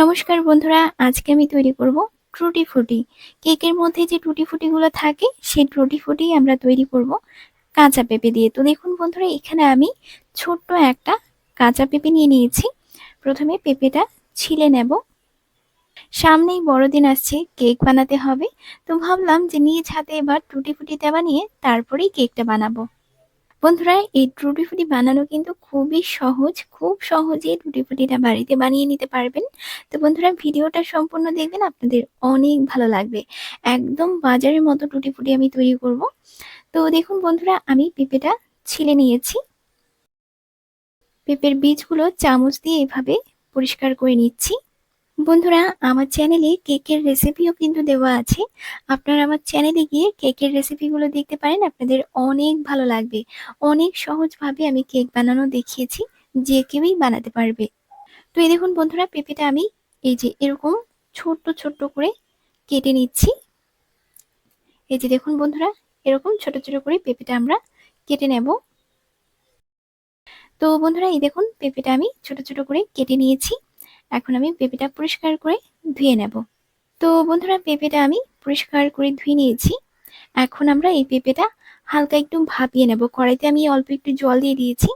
নমস্কার বন্ধুরা, আজকে আমি তৈরি করব ট্রুটি ফুটি। কেকের মধ্যে যে টুটি ফুটিগুলো থাকে, সেই ট্রুটি ফুটি আমরা তৈরি করব কাঁচা পেঁপে দিয়ে। তো দেখুন বন্ধুরা, এখানে আমি ছোট্ট একটা কাঁচা পেঁপে নিয়ে নিয়েছি। প্রথমে পেঁপেটা ছিলে নেব। সামনেই বড়দিন আসছে, কেক বানাতে হবে। তো ভাবলাম যে নিজ হাতে এবার টুটি ফুটিটা বানিয়ে তারপরেই কেকটা বানাবো। বন্ধুরা, এই টুটি ফুটি বানানো কিন্তু খুবই সহজ, খুব সহজে টুটি ফুটিটা বাড়িতে বানিয়ে নিতে পারবেন। তো বন্ধুরা, ভিডিওটা সম্পূর্ণ দেখবেন, আপনাদের অনেক ভালো লাগবে। একদম বাজারের মতো টুটি ফুটি আমি তৈরি করব। তো দেখুন বন্ধুরা, আমি পেঁপেটা ছিলে নিয়েছি। পেঁপের বীজগুলো চামচ দিয়ে এভাবে পরিষ্কার করে নিচ্ছি। বন্ধুরা, আমার চ্যানেলে কেকের রেসিপিও কিন্তু দেওয়া আছে। আপনারা আমার চ্যানেলে গিয়ে কেকের রেসিপিগুলো দেখতে পারেন, আপনাদের অনেক ভালো লাগবে। অনেক সহজভাবে আমি কেক বানানো দেখিয়েছি, যে কেউই বানাতে পারবে। তো এই দেখুন বন্ধুরা, পেঁপেটা আমি এই যে এরকম ছোট্ট ছোট্ট করে কেটে নিচ্ছি। এই যে দেখুন বন্ধুরা, এরকম ছোট ছোট করে পেঁপেটা আমরা কেটে নেব। তো বন্ধুরা, এই দেখুন পেঁপেটা আমি ছোট ছোট করে কেটে নিয়েছি। এখন আমি পেঁপেটা পরিষ্কার করে ধুয়ে নেব। তো বন্ধুরা, পেঁপেটা আমি পরিষ্কার করে ধুয়ে নিয়েছি। এখন আমরা এই পেঁপেটা হালকা একটু ভাপিয়ে নেব। কড়াইতে আমি অল্প একটু জল দিয়ে দিয়েছি।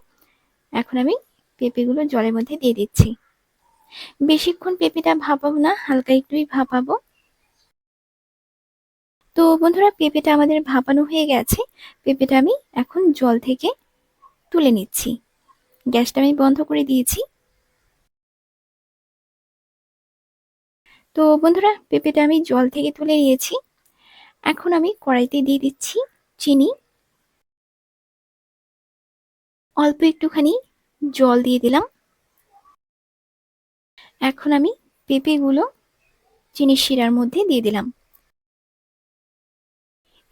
এখন আমি পেঁপেগুলো জলের মধ্যে দিয়ে দিচ্ছি। বেশিক্ষণ পেঁপেটা ভাপাবো না, হালকা একটুই ভাপাবো। তো বন্ধুরা, পেঁপেটা আমাদের ভাপানো হয়ে গেছে। পেঁপেটা আমি এখন জল থেকে তুলে নিচ্ছি। গ্যাসটা আমি বন্ধ করে দিয়েছি। তো বন্ধুরা, পেঁপেটা আমি জল থেকে তুলে নিয়েছি। এখন আমি কড়াইতে দিয়ে দিচ্ছি চিনি। অল্প একটুখানি জল দিয়ে দিলাম। এখন আমি পেঁপেগুলো চিনির শিরার মধ্যে দিয়ে দিলাম।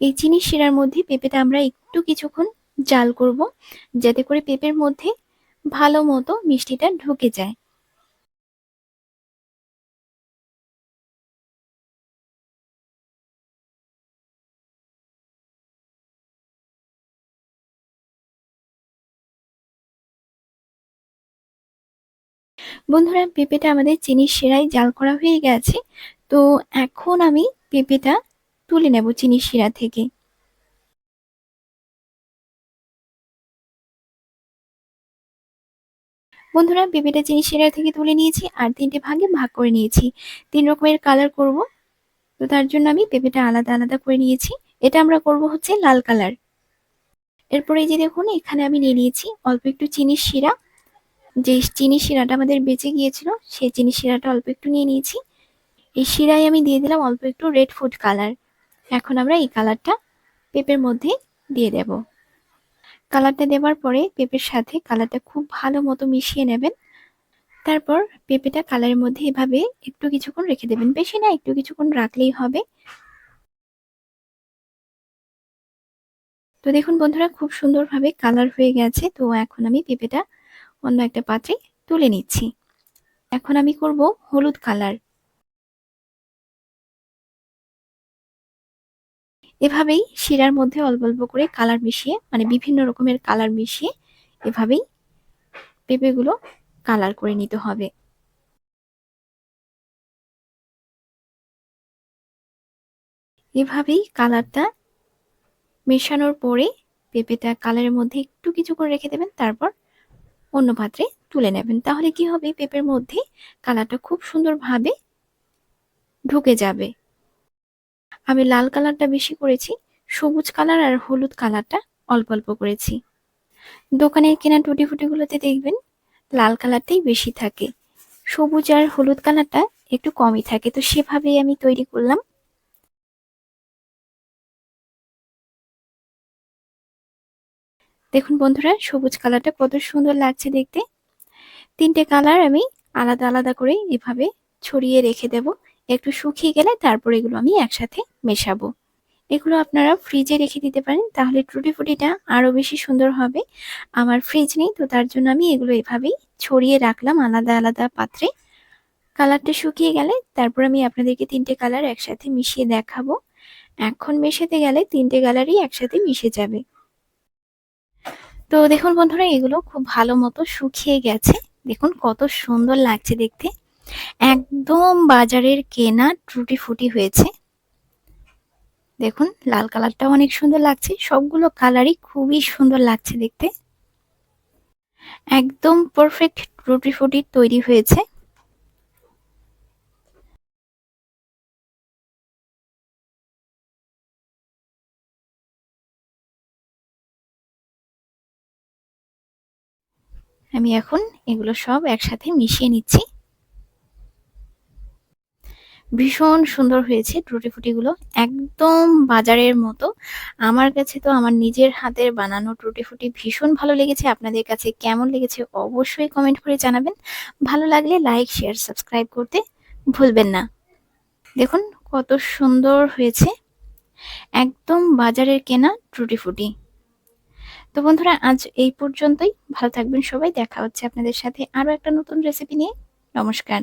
এই চিনি শিরার মধ্যে পেঁপেটা আমরা একটু কিছুক্ষণ জাল করব, যাতে করে পেঁপের মধ্যে ভালো মতো মিষ্টিটা ঢুকে যায়। বন্ধুরা, পেঁপেটা আমাদের চিনির শিরায় জাল করা হয়ে গেছে। তো এখন আমি পেঁপেটা তুলে নেব চিনির শিরা থেকে। বন্ধুরা, পেঁপেটা চিনি শিরা থেকে তুলে নিয়েছি আর তিনটে ভাগে ভাগ করে নিয়েছি। তিন রকমের কালার করব। তো তার জন্য আমি পেঁপেটা আলাদা আলাদা করে নিয়েছি। এটা আমরা করব হচ্ছে লাল কালার এরপরে যে দেখুন, এখানে আমি নিয়ে নিয়েছি অল্প একটু চিনির শিরা। যে চিনি শিরাটা আমাদের বেঁচে গিয়েছিল, সেই চিনি শিরাটা অল্প একটু নিয়ে নিয়েছি। এই শিরায় আমি দিয়ে দিলাম অল্প একটু রেড ফুড কালার এখন আমরা এই কালারটা পেঁপের মধ্যে দিয়ে দেব। কালারটা দেওয়ার পরে পেঁপের সাথে কালারটা খুব ভালো মতো মিশিয়ে নেবেন। তারপর পেঁপেটা কালারের মধ্যে এভাবে একটু কিছুক্ষণ রেখে দেবেন। বেশি না, একটু কিছুক্ষণ রাখলেই হবে। তো দেখুন বন্ধুরা, খুব সুন্দরভাবে কালার হয়ে গেছে। তো এখন আমি পেঁপেটা অন্য একটা পাত্রে তুলে নিচ্ছি। এখন আমি করব হলুদ কালার। এভাবেই শিরার মধ্যে অল্প অল্প করে কালার মিশিয়ে মানে বিভিন্ন রকমের কালার মিশিয়ে এভাবেই পেঁপেগুলো কালার করে নিতে হবে। এভাবেই কালারটা মেশানোর পরে পেঁপেটা কালারের মধ্যে একটু কিছু করে রেখে দেবেন, তারপর অন্য পাত্রে তুলে নেবেন। তাহলে কি হবে? পেঁপের মধ্যে কালারটা খুব সুন্দরভাবে ঢুকে যাবে। আমি লাল কালারটা বেশি করেছি, সবুজ কালার আর হলুদ কালারটা অল্প অল্প করেছি। দোকানের কেনা টুটি ফুটিগুলোতে দেখবেন লাল কালারটাই বেশি থাকে। সবুজ আর হলুদ কালারটা একটু কমই থাকে। তো সেভাবেই আমি তৈরি করলাম। দেখুন বন্ধুরা, সবুজ কালারটা কত সুন্দর লাগছে দেখতে। তিনটে কালার আমি আলাদা আলাদা করে এভাবে ছড়িয়ে রেখে দেব। একটু শুকিয়ে গেলে তারপর এগুলো আমি একসাথে মেশাবো। এগুলো আপনারা ফ্রিজে রেখে দিতে পারেন, তাহলে টুটি ফুটিটা আরও বেশি সুন্দর হবে। আমার ফ্রিজ নেই, তো তার জন্য আমি এগুলো এভাবেই ছড়িয়ে রাখলাম আলাদা আলাদা পাত্রে। কালারটা শুকিয়ে গেলে তারপর আমি আপনাদেরকে তিনটে কালার একসাথে মিশিয়ে দেখাবো। এখন মেশাতে গেলে তিনটে কালারই একসাথে মিশে যাবে। তো দেখুন বন্ধুরা, এগুলো খুব ভালো মতো শুকিয়ে গেছে। দেখুন কত সুন্দর লাগছে দেখতে। একদম বাজারের কেনা ট্রুটি ফুটি হয়েছে। দেখুন, লাল কালারটা অনেক সুন্দর লাগছে। সবগুলো কালারই খুবই সুন্দর লাগছে দেখতে। একদম পারফেক্ট ট্রুটি ফুটি তৈরি হয়েছে। আমি এখন এগুলো সব একসাথে মিশিয়ে নিচ্ছি। ভীষণ সুন্দর হয়েছে টুটি ফুটিগুলো। একদম বাজারের মতো। আমার কাছে তো আমার নিজের হাতের বানানো টুটি ফুটি ভীষণ ভালো লেগেছে। আপনাদের কাছে কেমন লেগেছে অবশ্যই কমেন্ট করে জানাবেন। ভালো লাগলে লাইক শেয়ার সাবস্ক্রাইব করতে ভুলবেন না। দেখুন কত সুন্দর হয়েছে। একদম বাজারের কেনা টুটি ফুটি। তো বন্ধুরা, আজ এই পর্যন্তই। ভালো থাকবেন সবাই। দেখা হচ্ছে আপনাদের সাথে আরও একটা নতুন রেসিপি নিয়ে। নমস্কার।